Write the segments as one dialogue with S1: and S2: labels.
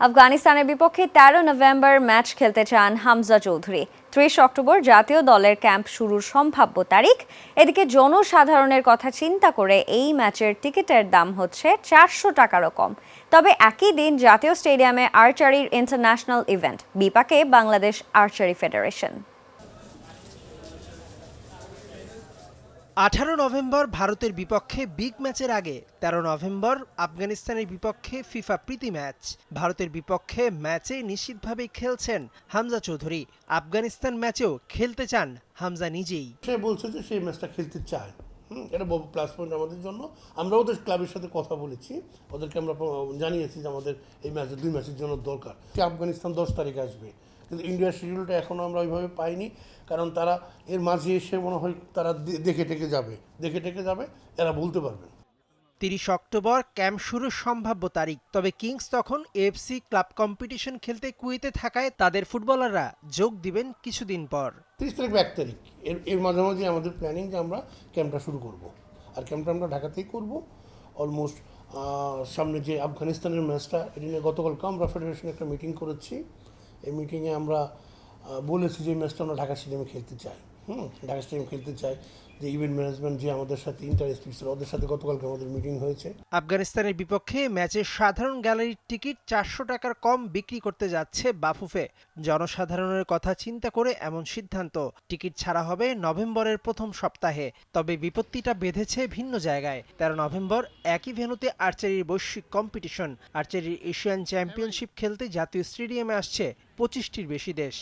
S1: আফগানিস্তানের বিপক্ষে তেরো নভেম্বর ম্যাচ খেলতে চান হামজা চৌধুরী। ত্রিশ অক্টোবর জাতীয় দলের ক্যাম্প শুরুর সম্ভাব্য তারিখ। এদিকে জনসাধারণের কথা চিন্তা করে এই ম্যাচের টিকিটের দাম হচ্ছে চারশো টাকারও কম তবে একই দিন জাতীয় স্টেডিয়ামে আর্চারির ইন্টারন্যাশনাল ইভেন্ট, বিপাকে বাংলাদেশ আর্চারি ফেডারেশন।
S2: আঠারো নভেম্বর ভারতের বিপক্ষে বিগ ম্যাচের আগে ১৩ নভেম্বর আফগানিস্তানের বিপক্ষে ফিফা প্রীতি ম্যাচ। ভারতের বিপক্ষে ম্যাচে নিশ্চিতভাবেই খেলছেন হামজা চৌধুরী। আফগানিস্তান ম্যাচেও খেলতে চান হামজা নিজেই।
S3: সে বলছে যে সেই ম্যাচটা খেলতে চায়। এটা প্লাস পয়েন্ট আমাদের জন্য। আমরা ওদের ক্লাবের সাথে কথা বলেছি। ওদেরকে আমরা জানিয়েছি যে আমাদের এই ম্যাচে দুই ম্যাচের জন্য দরকার। আফগানিস্তান দশ তারিখ আসবে। কিন্তু ইন্ডিয়ার শিডিউলটা এখনও আমরা ওইভাবে পাইনি কারণ তারা এর মাঝে এসে মনে হয় তারা দেখে টেকে যাবে দেখে টেকে যাবে এরা বলতে পারবেন
S2: তিরিশ অক্টোবর ক্যাম্প শুরুর সম্ভাব্য তারিখ তবে কিংস তখন এএফসি ক্লাব কম্পিটিশন খেলতে কুয়েতে থাকায় তাদের ফুটবলাররা যোগ দিবেন কিছুদিন পর।
S3: তিরিশ তারিখ এক তারিখ এর এর মাঝামাঝি আমাদের প্ল্যানিং যে আমরা ক্যাম্পটা শুরু করব। আর ক্যাম্পটা আমরা ঢাকাতেই করব। অলমোস্ট সামনে যে আফগানিস্তানের ম্যাচটা এটি নিয়ে গতকালকে আমরা ফেডারেশনে একটা মিটিং করেছি। এই মিটিংয়ে আমরা বলেছি যে ম্যাচটা আমরা ঢাকা স্টেডিয়ামে খেলতে চাই। হুম ঢাকা স্টেডিয়ামে খেলতে চাই যে ইভেন্ট ম্যানেজমেন্ট যে আমাদের সাথে ইন্টারেস্ট ছিল ওদের সাথে গতকালকে আমাদের মিটিং হয়েছে।
S2: আফগানিস্তানের বিপক্ষে ম্যাচের সাধারণ গ্যালারির টিকিট চারশো টাকার কম বিক্রি করতে যাচ্ছে বাফুফে। জনসাধারণের কথা চিন্তা করে এমন সিদ্ধান্ত। টিকিট ছাড়া হবে নভেম্বরের প্রথম সপ্তাহে তবে বিপত্তিটা বেঁধেছে ভিন্ন জায়গায়। তেরো নভেম্বর একই ভেনুতে আর্চারির বৈশ্বিক কম্পিটিশন আর্চারির এশিয়ান চ্যাম্পিয়নশিপ খেলতে জাতীয় স্টেডিয়ামে আসছে পঁচিশটির বেশি দেশ।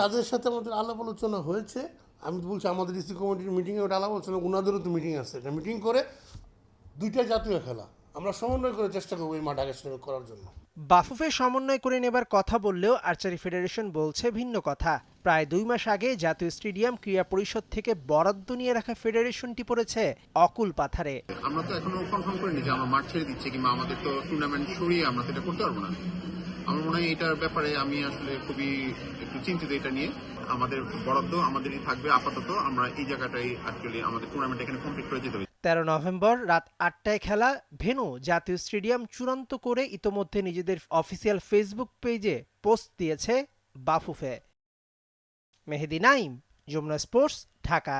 S3: তাদের সাথে আমাদের আলাপ আলোচনা হয়েছে। আমি তো বলছি আমাদের ইসি কমিটির মিটিংয়ে ওটা আলাপ আলোচনা ওনাদেরও তো মিটিং আছে। এটা মিটিং করে দুইটা জাতীয় খেলা। আমরা সমন্বয় করে চেষ্টা করব এই মাঠ স্টেডিয়ামে করার জন্য।
S2: বাফুফে সমন্বয় করে নেবার কথা বললেও আর্চারি ফেডারেশন বলছে ভিন্ন কথা। প্রায় দুই মাস আগে জাতীয় স্টেডিয়াম ক্রীড়া পরিষদ থেকে বরাদ্দ নিয়ে রাখা ফেডারেশনটি পড়েছে অকুল পাথারে।
S4: আমরা তো এখনও কনফার্ম করিনি যে আমরা মাঠ ছেড়ে দিচ্ছি কিংবা আমাদের তো টুর্নামেন্ট সরিয়ে আমরা সেটা করতে পারব না। আমার মনে হয় এটার ব্যাপারে আমি আসলে খুবই একটু চিন্তিত এটা নিয়ে। আমাদের বরাদ্দ আমাদেরই থাকবে, আপাতত আমরা এই জায়গাটাই অ্যাকচুয়ালি আমাদের টুর্নামেন্ট এখানে কমপ্লিট করে যেতে হবে।
S2: তেরো নভেম্বর রাত আটটায় খেলা, ভেনু জাতীয় স্টেডিয়াম চূড়ান্ত করে ইতোমধ্যে নিজেদের অফিসিয়াল ফেসবুক পেজে পোস্ট দিয়েছে বাফুফে। মেহেদি নাইম, যমুনা স্পোর্টস ঢাকা।